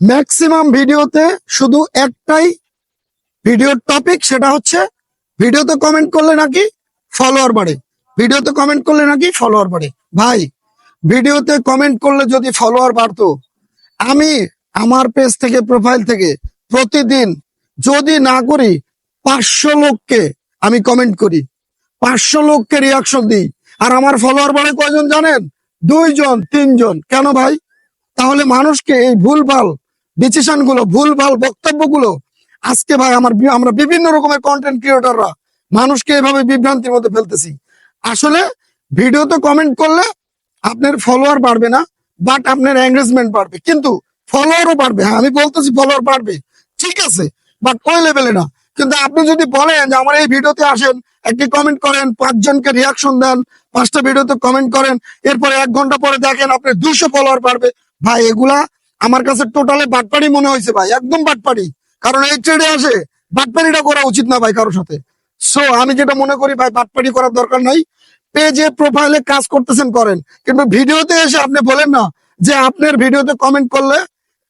Maximum ভিডিওতে শুধু একটাই ভিডিওর টপিক সেটা হচ্ছে ভিডিওতে কমেন্ট করলে নাকি ফলোয়ার বাড়ে। ভিডিওতে কমেন্ট করলে নাকি ফলোয়ার বাড়ে। ভাই ভিডিওতে কমেন্ট করলে যদি ফলোয়ার বাড়তো, আমি আমার পেজ থেকে প্রোফাইল থেকে প্রতিদিন যদি না করি, পাঁচশো লোককে আমি কমেন্ট করি। পাঁচশো লোককে রিয়াকশন দিই। আর আমার ফলোয়ার বাড়ে কয়জন জানেন? দুইজন, তিনজন। কেন ভাই? তাহলে মানুষকে এই ভুলভাল ডিসিশনগুলো ভুলভাল বক্তব্যগুলো, আজকে ভাই আমার আমরা বিভিন্ন রকমের কন্টেন্ট ক্রিয়েটররা মানুষকে এভাবে বিভ্রান্তির মধ্যে ফেলতেছি। আসলে ভিডিও ভিডিওতে কমেন্ট করলে আপনার ফলোয়ার বাড়বে না বাট আপনার এঙ্গেজমেন্ট বাড়বে। কিন্তু ফলোয়ারও বাড়বে। হ্যাঁ আমি বলতেছি ফলোয়ার বাড়বে। ঠিক আছে বাট ওই লেভেলে না। কিন্তু আপনি যদি বলেন যে আমার এই ভিডিওতে আসেন, একটি কমেন্ট করেন, পাঁচজনকে রিয়াকশন দেন, পাঁচটা ভিডিওতে কমেন্ট করেন, এরপরে এক ঘণ্টা পরে দেখেন আপনি দুশো ফলোয়ার বাড়বে। ভাই, এগুলা আমার কাছে টোটালে বাটপাড়ি মনে হয়েছে ভাই, একদম বাটপাড়ি। কারণ এই ট্রেডে আসে, বাটপাড়িটা করা উচিত না ভাই কারোর সাথে। সো আমি যেটা মনে করি ভাই, বাটপাড়ি করার দরকার নাই। পেজে প্রোফাইলে কাজ করতেছেন, করেন। কিন্তু ভিডিওতে এসে আপনি বলেন না যে আপনার ভিডিওতে কমেন্ট করলে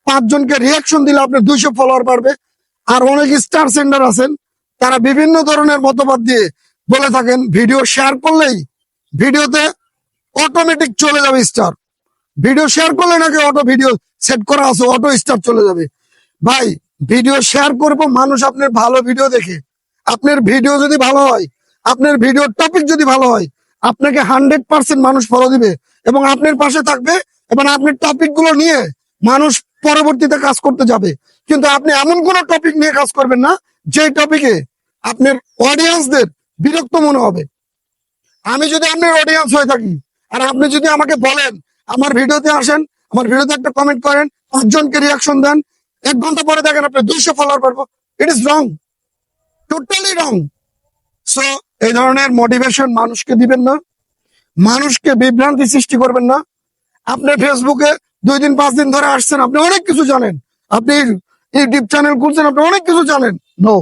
পাঁচজনকে রিয়াকশন দিলে আপনার দুইশো ফলোয়ার বাড়বে। আর অনেক স্টার সেন্ডার আছেন, তারা বিভিন্ন ধরনের মতবাদ দিয়ে বলে থাকেন, ভিডিও শেয়ার করলেই ভিডিওতে অটোমেটিক চলে যাবে স্টার ভিডিও শেয়ার করলে নাকি অটো ভিডিও সেট করা আছে অটো স্টার চলে যাবে। ভাই ভিডিও শেয়ার করব, মানুষ আপনার ভালো ভিডিও দেখে। আপনার ভিডিও যদি ভালো হয়, আপনার ভিডিওর টপিক যদি ভালো হয়, আপনাকে হান্ড্রেড পার্সেন্ট মানুষ ফলো দিবে এবং আপনার পাশে থাকবে এবং আপনার টপিকগুলো নিয়ে মানুষ পরবর্তীতে কাজ করতে যাবে। কিন্তু আপনি এমন কোন টপিক নিয়ে কাজ করবেন না, যে টপিকে আপনার অডিয়েন্সদের বিরক্ত মনে হবে। আমি যদি আপনার অডিয়েন্স হয়ে থাকি, আর আপনি যদি আমাকে বলেন, আমার ভিডিওতে আসেন আমার ভিডিওতে একটা কমেন্ট করেন, পাঁচজনকে রিয়াকশন দেন, এক ঘণ্টা পরে দেখেন আপনি দুইশো ফলোয়ার পারব it is wrong totally wrong so এই ধরনের মোটিভেশন মানুষকে দিবেন না। মানুষকে বিভ্রান্তি সৃষ্টি করবেন না। আপনি ফেসবুকে দুই দিন, পাঁচ দিন ধরে আসছেন, আপনি অনেক কিছু জানেন। আপনি ইউটিউব চ্যানেল খুলছেন, আপনি অনেক কিছু জানেন। নো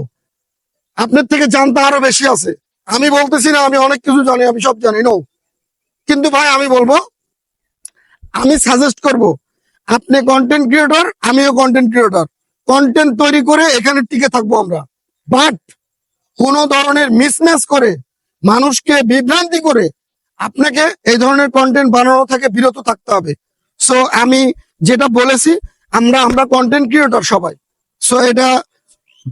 আপনার থেকে জানতে আরও বেশি আছে। আমি বলতেছি না, আমি অনেক কিছু জানি, আমি সব জানি নো কিন্তু ভাই, আমি বলব আমি সাজেস্ট করব, আপনি কন্টেন্ট ক্রিয়েটর আমিও কন্টেন্ট ক্রিয়েটর কন্টেন্ট তৈরি করে এখানে টিকে থাকব আমরা। বাট কোন ধরনের মিসম্যাচ করে, মানুষকে বিভ্রান্তি করে, আপনাকে এই ধরনের কন্টেন্ট বানানো থেকে বিরত থাকতে হবে। সো আমি যেটা বলেছি, আমরা আমরা কন্টেন্ট ক্রিয়েটর সবাই। সো এটা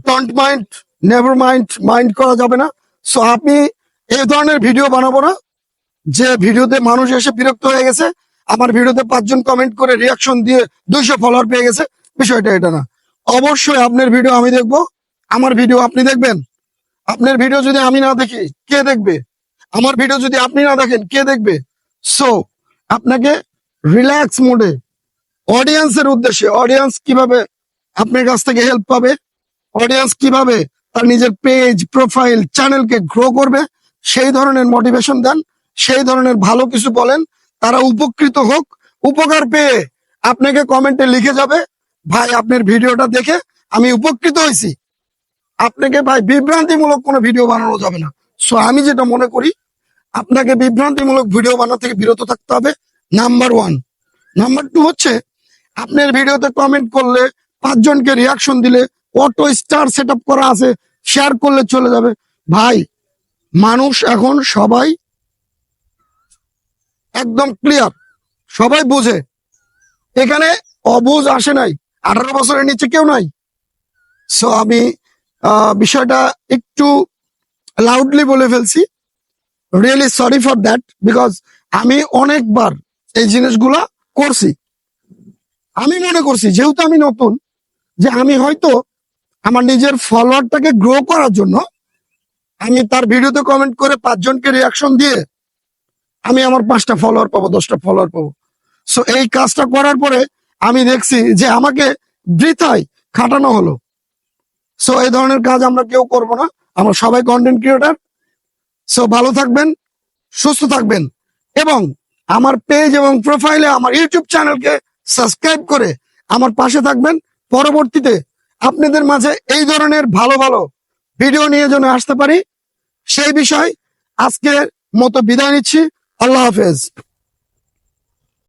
don't mind never mind mind করা যাবে না। সো আপনি এই ধরনের ভিডিও বানাবো না, যে ভিডিওতে মানুষ এসে বিরক্ত হয়ে গেছে আমার ভিডিওতে পাঁচজন কমেন্ট করে রিয়াকশন দিয়ে দুইশো ফলোয়ার পেয়ে গেছে। বিষয়টা এটা না। অবশ্যই আপনার ভিডিও আমি দেখব। আমার ভিডিও আপনি দেখবেন। আপনার ভিডিও যদি আমি না দেখি, কে দেখবে? আমার ভিডিও যদি আপনি না দেখেন, কে দেখবে? সো আপনাকে রিল্যাক্স মোডে অডিয়েন্সের উদ্দেশ্যে অডিয়েন্স কীভাবে আপনার কাছ থেকে হেল্প পাবে অডিয়েন্স কীভাবে তার নিজের পেজ প্রোফাইল চ্যানেলকে গ্রো করবে, সেই ধরনের মোটিভেশন দেন, সেই ধরনের ভালো কিছু বলেন তারা উপকৃত হোক, উপকার পেয়ে আপনাকে কমেন্টে লিখে যাবে, ভাই, আপনার ভিডিওটা দেখে আমি উপকৃত হয়েছি। আপনাকে ভাই বিভ্রান্তিমূলক কোনো ভিডিও বানানো যাবে না। সো আমি যেটা মনে করি, আপনাকে বিভ্রান্তিমূলক ভিডিও বানানো থেকে বিরত থাকতে হবে নাম্বার ওয়ান নাম্বার টু হচ্ছে, আপনার ভিডিওতে কমেন্ট করলে পাঁচজনকে রিয়াকশন দিলে অটো স্টার সেট করা আছে শেয়ার করলে চলে যাবে। ভাই, মানুষ এখন সবাই একদম ক্লিয়ার সবাই বোঝে। এখানে অবুঝ আসে নাই। আঠারো বছরের নিচে কেউ নাই। সো আমি বিষয়টা একটু লাউডলি বলে ফেলছি। Really sorry for that because আমি অনেকবার এই জিনিসগুলা করছি। আমি মনে করছি, যেহেতু আমি নতুন, যে আমি হয়তো আমার নিজের ফলোয়ারটাকে গ্রো করার জন্য আমি তার ভিডিওতে কমেন্ট করে পাঁচজনকে রিয়াকশন দিয়ে আমি আমার পাঁচটা ফলোয়ার পাবো, দশটা ফলোয়ার পাবো। সো এই কাজটা করার পরে আমি দেখছি যে আমাকে বৃথায় খাটানো হলো। সো এই ধরনের কাজ আমরা কেউ করব না। আমরা সবাই কন্টেন্ট ক্রিয়েটার সো ভালো থাকবেন, সুস্থ থাকবেন এবং আমার পেজ এবং প্রোফাইলে আমার ইউটিউব চ্যানেলকে সাবস্ক্রাইব করে আমার পাশে থাকবেন। পরবর্তীতে আপনাদের মাঝে এই ধরনের ভালো ভালো ভিডিও নিয়ে যেন আসতে পারি, সেই বিষয় আজকের মতো বিদায় নিচ্ছি। আল্লাহ হাফেজ